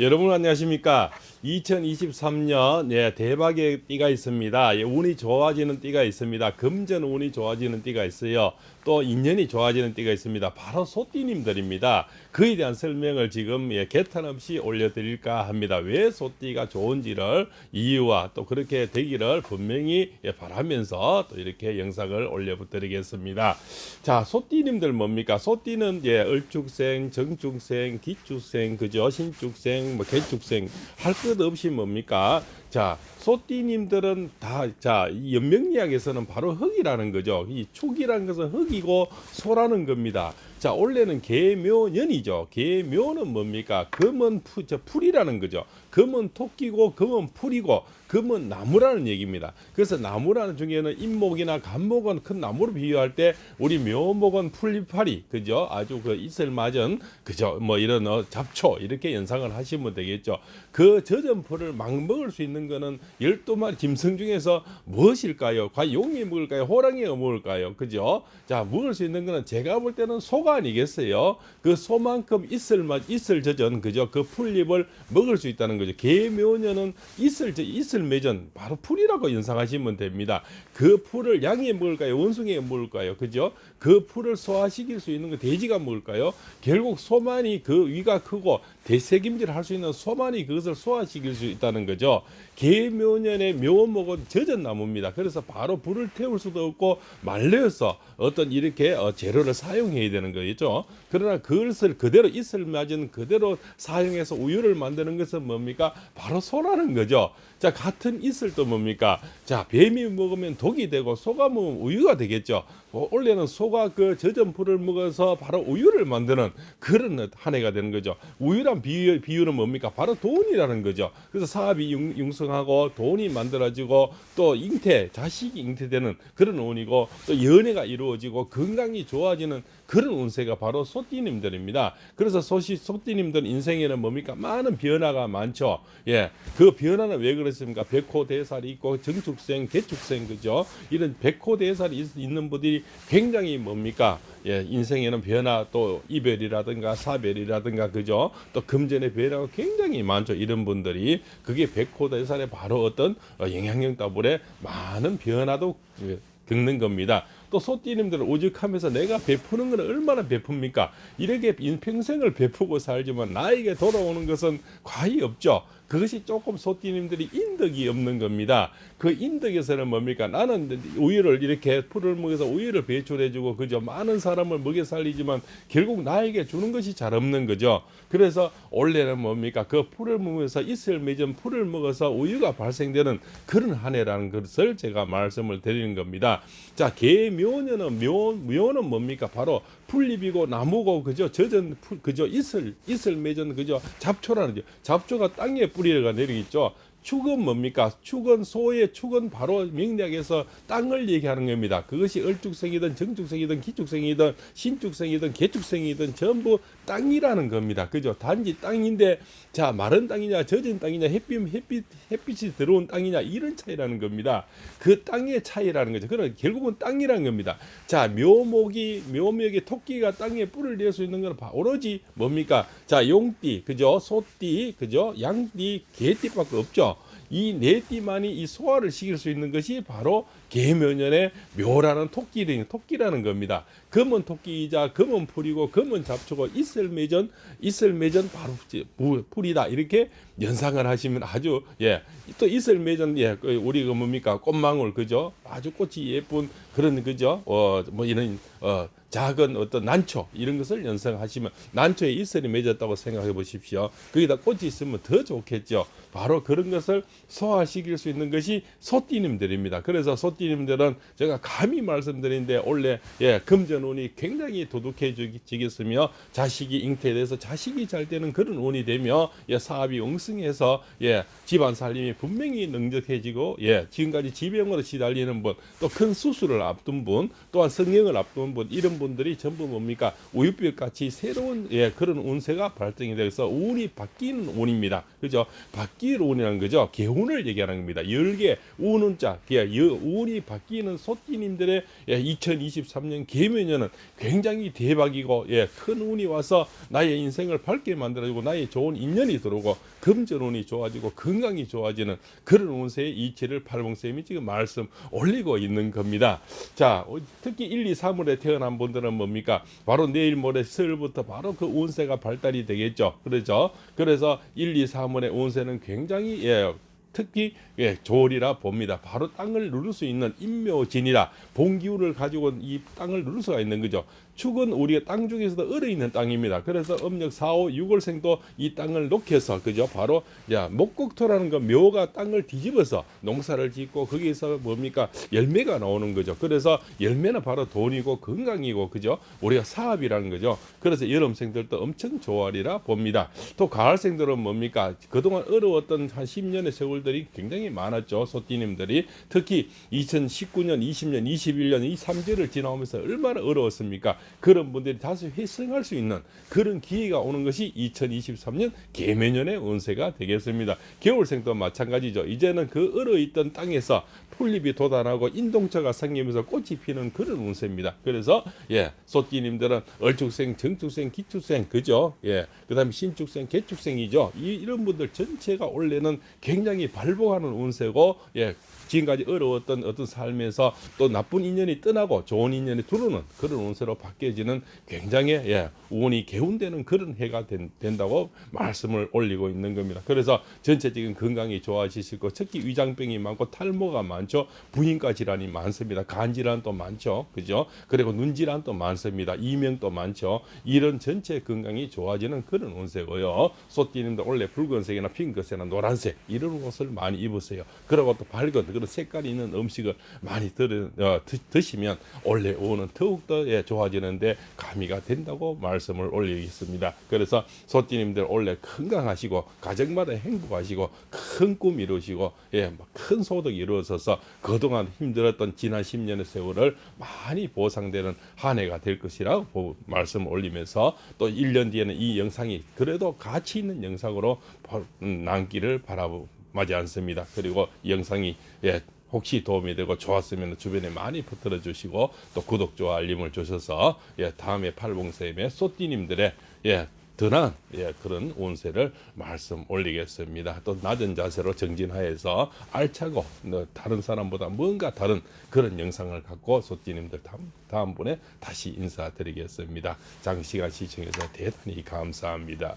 여러분 안녕하십니까? 2023년 예, 대박의 띠가 있습니다. 예, 운이 좋아지는 띠가 있습니다. 금전 운이 좋아지는 띠가 있어요. 또 인연이 좋아지는 띠가 있습니다. 바로 소띠님들입니다. 그에 대한 설명을 지금 예, 개탄 없이 올려드릴까 합니다. 왜 소띠가 좋은지를 이유와 또 그렇게 되기를 분명히 예, 바라면서 또 이렇게 영상을 올려드리겠습니다. 자, 소띠님들 뭡니까? 소띠는 예, 을축생, 정축생, 기축생, 그죠? 신축생, 뭐 개축생 할것 없이 뭡니까? 자, 소띠님들은 다, 자, 이 연명리학에서는 바로 흙이라는 거죠. 이 축이라는 것은 흙이고 소라는 겁니다. 자, 원래는 개묘년이죠. 개묘는 뭡니까? 금은 푸, 저 풀이라는 거죠. 금은 토끼고 금은 풀이고 금은 나무라는 얘기입니다. 그래서 나무라는 중에는 인목이나 간목은 큰 나무로 비유할 때 우리 묘목은 풀잎파리 그죠? 아주 그 이슬 맞은 그죠? 뭐 이런 어, 잡초 이렇게 연상을 하시면 되겠죠. 그 젖은 풀을 막 먹을 수 있는 거는 열두 마리 짐승 중에서 무엇일까요? 과연 용이 먹을까요? 호랑이가 먹을까요? 그죠? 자 먹을 수 있는 거는 제가 볼 때는 소가 아니겠어요? 그 소만큼 이슬 맛 이슬 젖은 그죠? 그 풀잎을 먹을 수 있다는 거죠. 개묘년은 이슬 저 이슬 매전 바로 풀이라고 연상하시면 됩니다. 그 풀을 양이 먹을까요? 원숭이가 먹을까요? 그죠? 그 풀을 소화시킬 수 있는 거 돼지가 먹을까요? 결국 소만이 그 위가 크고 대책임질 할 수 있는 소만이 그것을 소화시킬 수 있다는 거죠. 개묘년의 묘목은 젖은 나무입니다. 그래서 바로 불을 태울 수도 없고 말려서 어떤 이렇게 어, 재료를 사용해야 되는 거 겠죠. 그러나 그것을 그대로 이슬 맞은 그대로 사용해서 우유를 만드는 것은 뭡니까? 바로 소라는 거죠. 자, 같은 이슬도 뭡니까? 자, 뱀이 먹으면 독이 되고 소가 먹으면 우유가 되겠죠. 어, 원래는 소가 그 젖은 풀을 먹어서 바로 우유를 만드는 그런 한 해가 되는 거죠. 우유란 비유, 비유는 뭡니까? 바로 돈이라는 거죠. 그래서 사업이 융, 융성하고 돈이 만들어지고 또 잉태, 자식이 잉태되는 그런 운이고 또 연애가 이루어지고 건강이 좋아지는 그런 운세가 바로 소띠님들입니다. 그래서 소시 소띠님들 인생에는 뭡니까? 많은 변화가 많죠. 예. 그 변화는 왜 그렇습니까? 백호 대살이 있고 정축생, 개축생 그죠? 이런 백호 대살이 있- 있는 분들이 굉장히 뭡니까? 예, 인생에는 변화 또 이별이라든가 사별이라든가 그죠? 또 금전의 변화가 굉장히 많죠. 이런 분들이 그게 백호 대살의 바로 어떤 어, 영향력 때문에 많은 변화도 예, 겪는 겁니다. 또 소띠님들은 오직하면서 내가 베푸는 것은 얼마나 베풉니까? 이렇게 인평생을 베푸고 살지만 나에게 돌아오는 것은 과히 없죠. 그것이 조금 소띠님들이 인덕이 없는 겁니다. 그 인덕에서는 뭡니까? 나는 우유를 이렇게 풀을 먹여서 우유를 배출해주고 그죠? 많은 사람을 먹여 살리지만 결국 나에게 주는 것이 잘 없는 거죠. 그래서 원래는 뭡니까? 그 풀을 먹으면서 이슬 맺은 풀을 먹어서 우유가 발생되는 그런 한 해라는 것을 제가 말씀을 드리는 겁니다. 자, 개묘년은 묘, 묘는 뭡니까? 바로 풀잎이고 나무고 그죠? 젖은 풀 그죠? 이슬 이슬 맺은 그죠? 잡초라는 거. 잡초가 땅에 뿌리가 내리겠죠. 축은 뭡니까? 축은 소의 축은 바로 명리학에서 땅을 얘기하는 겁니다. 그것이 을축생이든 정축생이든 기축생이든 신축생이든 개축생이든 전부 땅이라는 겁니다. 그죠? 단지 땅인데 자 마른 땅이냐 젖은 땅이냐 햇빛 햇빛 햇빛이 들어온 땅이냐 이런 차이라는 겁니다. 그 땅의 차이라는 거죠. 그런 결국은 땅이라는 겁니다. 자 묘목이 묘목의 토끼가 땅에 뿔을 낼 수 있는 건 오로지 뭡니까? 자 용띠 그죠? 소띠 그죠? 양띠 개띠밖에 없죠. 이 네 띠만이 이 소화를 시킬 수 있는 것이 바로 개묘년의 묘라는 토끼, 토끼라는 겁니다. 검은 토끼이자 검은 풀이고 검은 잡초고 이슬매전, 이슬매전 바로 부- 풀이다. 이렇게 연상을 하시면 아주, 예. 또 이슬매전, 예. 그 우리 그 뭡니까? 꽃망울, 그죠? 아주 꽃이 예쁜 그런, 그죠? 어, 뭐 이런, 어, 작은 어떤 난초 이런 것을 연상하시면 난초에 이슬이 맺었다고 생각해 보십시오. 거기다 꽃이 있으면 더 좋겠죠. 바로 그런 것을 소화시킬 수 있는 것이 소띠님들입니다. 그래서 소띠 님들은 제가 감히 말씀드리는데 원래 예, 금전운이 굉장히 도둑해지겠으며 자식이 잉태돼서 자식이 잘 되는 그런 운이 되며 예, 사업이 엉성해서 예, 집안 살림이 분명히 능적해지고 예, 지금까지 지병으로 시달리는 분, 또 큰 수술을 앞둔 분, 또한 성령을 앞둔 분 이런 분들이 전부 뭡니까 우유빛 같이 새로운 예, 그런 운세가 발생이 돼서 운이 바뀌는 운입니다. 그죠? 바뀔 운이라는 거죠. 개운을 얘기하는 겁니다. 열개 운운자, 예, 여- 운이 바뀌는 소띠님들의 예, 2023년 개묘년 개매년은 굉장히 대박이고 예, 큰 운이 와서 나의 인생을 밝게 만들어주고 나의 좋은 인연이 들어오고 금전운이 좋아지고 건강이 좋아지는 그런 운세의 이치를 팔봉쌤이 지금 말씀 올리고 있는 겁니다. 자, 어, 특히 1, 2, 3월에 태어난 분들은 뭡니까? 바로 내일 모레 수요일부터 바로 그 운세가 발달이 되겠죠. 그렇죠? 그래서 1, 2, 3월의 운세는 굉장히 예, 특히 예, 조리라 봅니다. 바로 땅을 누를 수 있는 인묘진이라 본기운을 가지고 이 땅을 누를 수가 있는 거죠. 축은 우리가 땅 중에서도 얼어 있는 땅입니다. 그래서 음력 4, 5, 6월생도 이 땅을 녹여서 그죠? 바로 야 목국토라는 건 묘가 땅을 뒤집어서 농사를 짓고 거기서 뭡니까 열매가 나오는 거죠. 그래서 열매는 바로 돈이고 건강이고 그죠? 우리가 사업이라는 거죠. 그래서 여름생들도 엄청 좋아하리라 봅니다. 또 가을생들은 뭡니까 그동안 어려웠던 한 10년의 세월 들이 굉장히 많았죠. 소띠님들이 특히 2019년, 20년, 21년 이 3절을 지나오면서 얼마나 어려웠습니까? 그런 분들이 다시 회생할 수 있는 그런 기회가 오는 것이 2023년 개매년의 운세가 되겠습니다. 겨울생도 마찬가지죠. 이제는 그 얼어있던 땅에서 풀잎이 돋아나고 인동차가 생기면서 꽃이 피는 그런 운세입니다. 그래서 예, 소띠님들은 얼축생, 정축생, 기축생 그죠? 예, 그 다음에 신축생, 개축생이죠. 이 이런 분들 전체가 올해는 굉장히 발복하는 운세고 예, 지금까지 어려웠던 어떤 삶에서 또 나쁜 인연이 떠나고 좋은 인연이 들어오는 그런 운세로 바뀌어지는 굉장히 예, 운이 개운되는 그런 해가 된, 된다고 말씀을 올리고 있는 겁니다. 그래서 전체적인 건강이 좋아지시고 특히 위장병이 많고 탈모가 많죠. 부인과 질환이 많습니다. 간 질환도 많죠. 그죠? 그리고 눈 질환도 많습니다. 이명도 많죠. 이런 전체 건강이 좋아지는 그런 운세고요. 소띠님도 원래 붉은색이나 핑크색이나 노란색 이런 옷을 많이 입으세요. 그리고 또 밝은 그런 색깔이 있는 음식을 많이 들, 어, 드, 드시면 원래 오는 더욱더 예, 좋아지는데 가미가 된다고 말씀을 올리겠습니다. 그래서 소띠님들 원래 건강하시고 가정마다 행복하시고 큰 꿈 이루시고 예, 뭐큰 소득 이루어져서 그동안 힘들었던 지난 10년의 세월을 많이 보상되는 한 해가 될 것이라고 보- 말씀 올리면서 또 1년 뒤에는 이 영상이 그래도 가치 있는 영상으로 바- 음, 남기를 바라 마지 않습니다. 그리고 이 영상이 예, 혹시 도움이 되고 좋았으면 주변에 많이 퍼뜨려 주시고 또 구독, 좋아, 알림을 주셔서 예, 다음에 팔봉쌤의 소띠님들의 예, 드난 예, 그런 운세를 말씀 올리겠습니다. 또 낮은 자세로 정진하여서 알차고 어, 다른 사람보다 뭔가 다른 그런 영상을 갖고 소띠님들 다음, 다음번에 다시 인사드리겠습니다. 장시간 시청해서 대단히 감사합니다.